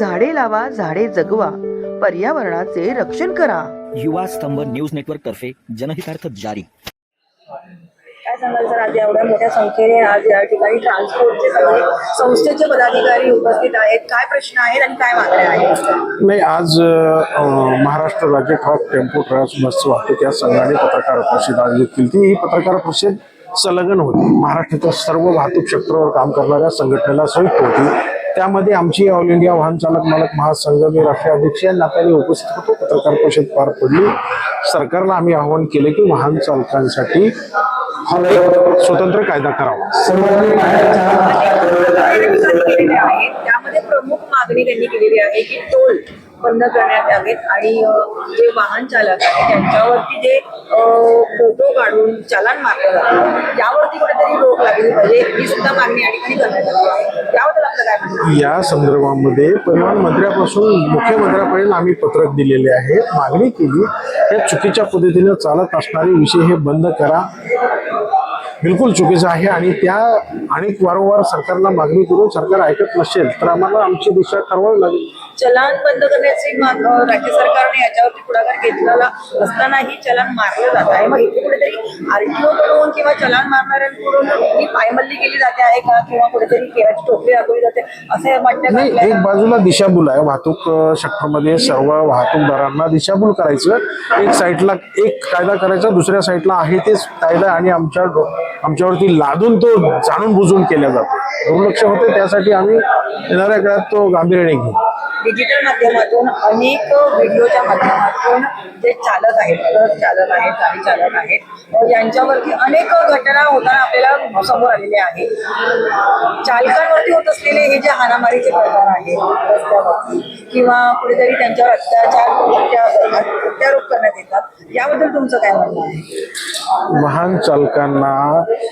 झाडे लावा झाडे जगवा. पर्यावरणाचे रक्षण करा. युवा स्तंभ न्यूज नेटवर्क तर्फे जनहितार्थ जारी. काय सांगाल सर? आज एवढ्या मोठ्या संख्येने आज या ठिकाणी ट्रान्सपोर्टचे सगळे संस्थेचे पदाधिकारी उपस्थित आहेत. काय प्रश्न आहेत आणि काय मागण्या आहेत? नाही आज अ, महाराष्ट्र राज्य ट्रक टेम्पो ट्रॅव्हल्स बस वाहतूक या संघाने पत्रकार परिषद आयोजित केली होती. ही पत्रकार परिषद संलग्न होती. महाराष्ट्राच्या सर्व वाहतूक क्षेत्रावर काम करणाऱ्या संघटनेला संयुक्त होती. त्यामध्ये आमची ऑल इंडिया वाहन चालक मालक महासंघ मी राष्ट्रीय अध्यक्ष या नात्याने उपस्थित होतो. पत्रकार परिषद पार पडली. सरकारला आम्ही आवाहन केले की वाहन चालकांसाठी स्वतंत्र कायदा करावा. त्यामध्ये प्रमुख मागणी त्यांनी केलेली आहे की टोल बंद करण्यात यावेत आणि जे वाहन चालक आहेत त्यांच्यावरती जे फोटो काढून चालान मारलं जातं. यावरती कुठेतरी रोक लागली पाहिजे. ही सुद्धा मागणी आणि ठिकाणी करण्यात आली आहे. याबद्दल आपलं काय म्हणणं या संदर्भामध्ये परिवहन मंत्र्यापासून मुख्यमंत्र्यापर्यंत आम्ही पत्रक दिलेले आहे मागणी केली या चुकीच्या पद्धतीने चालत असणारे विषय हे बंद करा. बिलकुल चुकीचं आहे आणि त्या अनेक वारंवार सरकारला मागणी करून सरकार ऐकत नसेल तर आम्हाला आमची दिशा ठरवावी लागेल. चलान बंद करण्याची राज्य सरकारने याच्यावरती पुढाकार घेतलेला असतानाही चलान मारलं जात आहे. मग इथे कुठेतरी आरटीओ कडून किंवा चलान मारणाऱ्यांकडून ही पायमल्ली केली जाते आहे का? किंवा कुठेतरी केराची टोपली दाखवली जाते असे आपल्याला- एक बाजूला दिशाभूल आहे. वाहतूक अ, सेक्टरमध्ये सर्व वाहतूकदारांना दिशाभूल करायचं. एक साईडला एक कायदा करायचा दुसऱ्या साईडला आहे तेच कायदा आणि आमच्या आमच्यावरती लादून तो जाणून बुजून केला जातो. दुर्लक्ष होते त्यासाठी आम्ही येणाऱ्या काळात तो गांभीर्याने घेऊ. डिजिटल माध्यमातून अनेक व्हिडिओच्या माध्यमातून जे चालक आहेत ट्रक चालक आहेत गाडी चालक आहेत यांच्यावरती अनेक घटना होताना आपल्याला समोर आलेले आहेत चालकांवरती होत असलेले हे जे हानामारीचे प्रकार आहेत रस्त्यावरती किंवा कुठेतरी त्यांच्यावर अत्याचार अत्यारोप करण्यात येतात याबद्दल तुमचं काय म्हणणं आहे? वाहन चालकांना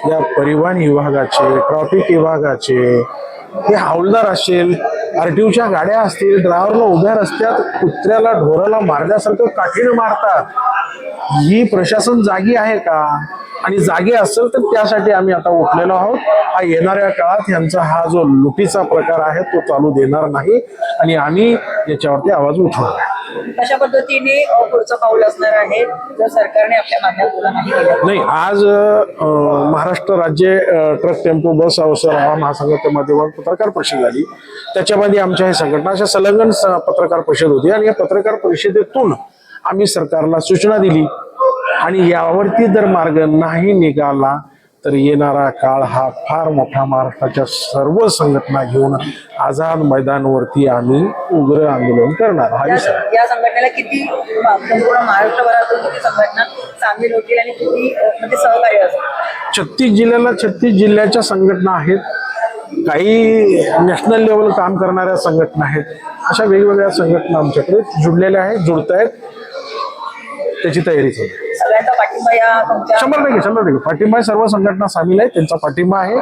या परिवहन विभागाचे ट्रॅफिक विभागाचे हे हौलदार असेल आरटीओच्या गाड्या असतील ड्रायव्हरला उभ्या रस्त्यात कुत्र्याला ढोराला मारल्यासारखं काठीनं मारतात. ही प्रशासन जागी आहे का? आणि जागी असेल तर त्यासाठी आम्ही आता उठलेलो आहोत. हा येणाऱ्या काळात यांचा हा जो लुटीचा प्रकार आहे तो चालू देणार नाही. आणि आम्ही याच्यावरती आवाज उठवणार. कशा पद्धतीने पुढचं पाऊल असणार आहे जर सरकारने आपल्या मागण्या पूर्ण नाही केल्या? नाही आज महाराष्ट्र राज्य ट्रक टेम्पो बस अवसर हा महासंघाच्या माध्यमातून पत्रकार परिषद झाली. त्याच्यामध्ये आमच्या हे संघटना अशा संलग्न स- पत्रकार परिषद होती. आणि या पत्रकार परिषदेतून आम्ही सरकारला सूचना दिली. आणि यावरती जर मार्ग नाही निघाला तर येणारा काळ हा फार मोठा महाराष्ट्राच्या सर्व संघटना घेऊन आझाद मैदानवरती आम्ही उग्र आंदोलन करणार. हा विषय. या संघटनेला किती संपूर्ण महाराष्ट्रभरातून किती संघटना सामील होतील आणि किती म्हणजे सहकार्य असेल छत्तीस जिल्ह्याला छत्तीस जिल्ह्याच्या संघटना आहेत. काही नॅशनल लेवल काम करणाऱ्या संघटना आहेत. अशा वेगवेगळ्या संघटना आमच्याकडे जुडलेल्या आहेत जुडत आहेत त्याची तयारी चालू आहे. सगळ्यांचा पाठिंबा या तुमच्या शंभर टक्के शंभर टक्के. पाठिंबा सर्व संघटना सामील आहे त्यांचा पाठिंबा आहे.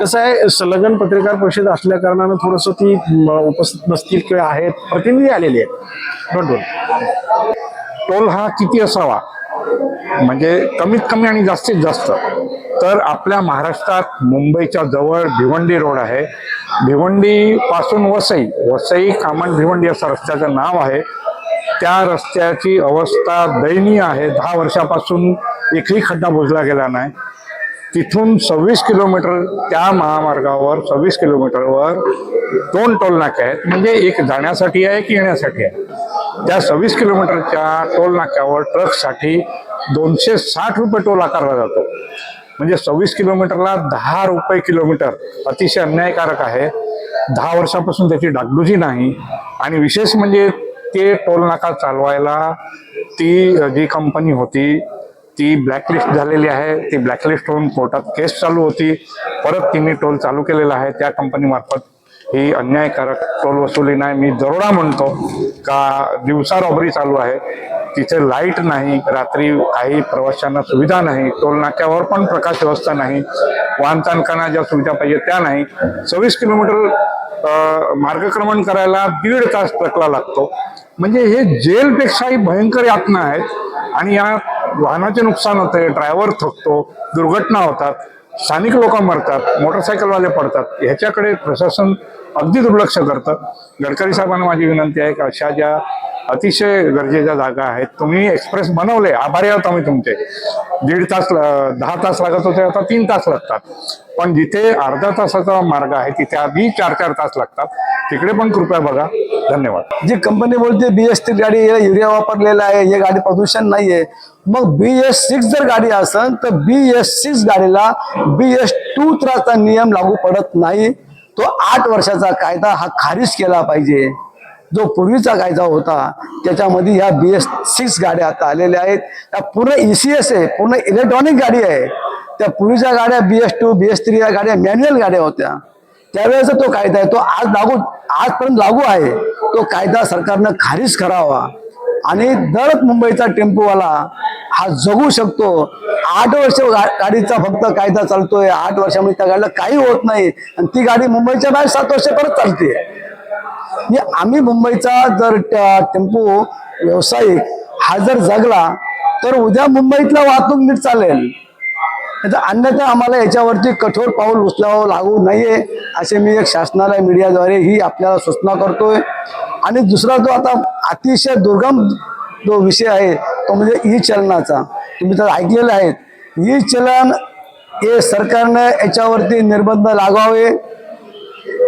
कसं आहे संलग्न पत्रकार परिषद असल्या कारणानं थोडंसं ती उपस्थित नसतील किंवा आहेत प्रतिनिधी आलेले आहेत. डोंट टोल हा किती असावा? म्हणजे कमीत कमी आणि जास्तीत जास्त. तर आपल्या महाराष्ट्रात मुंबईच्या जवळ भिवंडी रोड आहे. भिवंडी पासून वसई वसई कामन भिवंडी असं रस्त्याचं नाव आहे. त्या रस्त्याची अवस्था दयनीय आहे. दहा वर्षापासून एकही खड्डा बुजला गेला नाही. तिथून सव्वीस किलोमीटर त्या महामार्गावर सव्वीस किलोमीटरवर दोन टोलनाके आहेत. म्हणजे एक जाण्यासाठी आहे एक येण्यासाठी आहे. त्या सव्वीस किलोमीटरच्या टोलनाक्यावर ट्रकसाठी दोनशे साठ रुपये टोल आकारला जातो. म्हणजे सव्वीस किलोमीटरला दहा रुपये किलोमीटर अतिशय अन्यायकारक आहे. दहा वर्षापासून त्याची डागडुजी नाही. आणि विशेष म्हणजे ते टोल नाका चालवायला ती जी कंपनी होती ती ब्लॅकलिस्ट झालेली आहे. ती ब्लॅकलिस्ट होऊन कोर्टात केस चालू होती. परत तिने टोल चालू केलेला आहे. त्या कंपनीमार्फत ही अन्यायकारक टोल वसुली नाही. मी दरोडा म्हणतो का दिवसा रॉबरी चालू आहे. तिथे लाइट नाही. रात्री काही प्रवाशांना सुविधा नाही. टोल नाक्यावर पण प्रकाश व्यवस्था नाही. वाहन चालकांना ज्या सुविधा पाहिजे त्या नाही. सव्वीस किलोमीटर मार्गक्रमण करायला दीड तास ट्रकला लागतो. म्हणजे हे जेलपेक्षाही भयंकर यातना आहेत आणि या वाहनाचे नुकसान होते ड्रायव्हर थकतो दुर्घटना होतात स्थानिक लोक मरतात मोटरसायकलवाले पडतात. ह्याच्याकडे प्रशासन अगदी दुर्लक्ष करतं. गडकरी साहेबांना माझी विनंती आहे की अशा ज्या अतिशय गरजेच्या जागा आहेत. तुम्ही एक्सप्रेस बनवले. आभारी आहोत आम्ही तुमचे. दीड तास दहा तास लागत होते आता तीन तास लागतात. पण जिथे अर्धा तासाचा मार्ग आहे तिथे आधी चार चार तास लागतात. तिकडे पण कृपया बघा. धन्यवाद. जी कंपनी बोलते बी एस टी गाडी युरिया वापरलेला आहे हे गाडी प्रदूषण नाहीये. मग बी एस सिक्स जर गाडी असेल तर बी एस सिक्स गाडीला बी एस टू त्राचा नियम लागू पडत नाही. तो आठ वर्षाचा कायदा हा खारिज केला पाहिजे. जो पूर्वीचा कायदा होता त्याच्यामध्ये ह्या बी एस सिक्स गाड्या आता आलेल्या आहेत. त्या पूर्ण ई सी एस आहे पूर्ण इलेक्ट्रॉनिक गाडी आहे. त्या पूर्वीच्या गाड्या B S two B S three या गाड्या मॅन्युअल गाड्या होत्या. त्यावेळेचा तो कायदा आहे तो आज लागू आजपर्यंत लागू आहे. तो कायदा सरकारनं खारिज करावा. आणि दर मुंबईचा टेम्पोवाला हा जगू शकतो. आठ वर्ष गा- गाडीचा फक्त कायदा चालतोय. आठ वर्षामध्ये त्या गाडीला काही होत नाही. आणि ती गाडी मुंबईच्या बाहेर सात वर्ष परत चालते आहे आम्ही मुंबईचा जर टेम्पो व्यावसायिक हा जर जगला तर उद्या मुंबईतला वाहतूक नीट चालेल. अन्यथा आम्हाला याच्यावरती कठोर पाऊल उचलावं लागू नये असे मी एक शासनाला मीडियाद्वारे ही आपल्याला सूचना करतोय. आणि दुसरा जो आता अतिशय दुर्गम जो विषय आहे तो म्हणजे ई चलनाचा तुम्ही तर ऐकलेलं आहेत. ई चलन हे सरकारने याच्यावरती निर्बंध लागावे.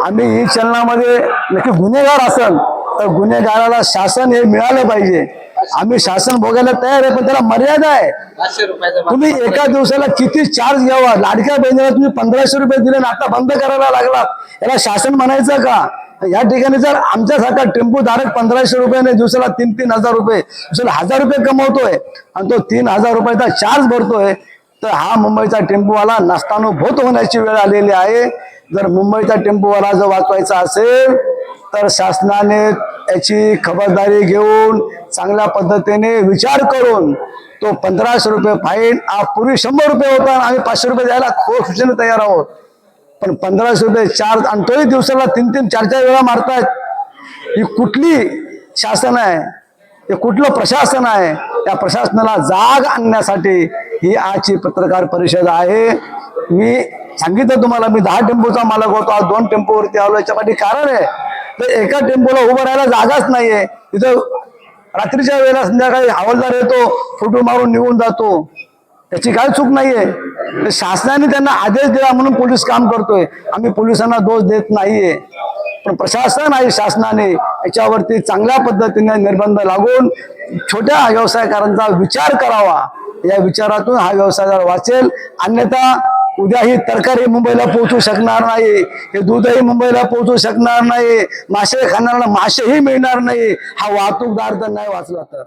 आम्ही ई चलनामध्ये नक्की गुन्हेगार असेल तर गुन्हेगाराला शासन हे मिळालं पाहिजे. आम्ही शासन भोगायला तयार आहे पण त्याला मर्यादा आहे. तुम्ही एका दिवसाला किती चार्ज घ्यावा? लाडक्या बहिणीला तुम्ही पंधराशे रुपये दिले ना आता बंद करायला लागला याला शासन म्हणायचं का? या ठिकाणी जर आमच्यासारखा टेम्पो धारक पंधराशे रुपयाने दिवसाला तीन तीन हजार रुपये दिवसाला हजार रुपये कमवतोय आणि तो तीन हजार रुपयाचा चार्ज भरतोय तर हा मुंबईचा टेम्पोवाला नसतानुभूत होण्याची वेळ आलेली आहे. जर मुंबईचा टेम्पोवाला जर वाचवायचा असेल तर शासनाने याची खबरदारी घेऊन चांगल्या पद्धतीने विचार करून तो पंधराशे रुपये फाईन हा पूर्वी शंभर रुपये होता आणि आम्ही पाचशे रुपये द्यायला खूप खुशीने तयार आहोत. पण पंधराशे रुपये चार आणि तोही दिवसाला तीन तीन चार चार वेळा मारतायत. ही कुठली शासन आहे? हे कुठलं प्रशासन आहे? त्या प्रशासनाला जाग आणण्यासाठी ही आजची पत्रकार परिषद आहे. मी सांगितलं तुम्हाला मी दहा टेम्पोचा मालक होतो आज दोन टेम्पोवरती आलो याच्या पाठी कारण आहे. तर एका टेम्पोला उभं राहायला जागाच नाहीये. तिथं रात्रीच्या वेळेला संध्याकाळी हवालदार येतो फोटो मारून निघून जातो. त्याची काय चूक नाहीये. शासनाने त्यांना आदेश दिला म्हणून पोलीस काम करतोय. आम्ही पोलिसांना दोष देत नाहीये. पण प्रशासन आणि शासनाने याच्यावरती चांगल्या पद्धतीने निर्बंध लागून छोट्या व्यवसायकारांचा विचार करावा. या विचारातून हा व्यवसाय जर वाचेल अन्यथा उद्या ही तरकारी मुंबईला पोहोचू शकणार नाही. हे दूधही मुंबईला पोहोचू शकणार नाही. मासे खाणाऱ्यांना मासेही मिळणार नाही. हा वाहतूकदार तर नाही वाचला तर.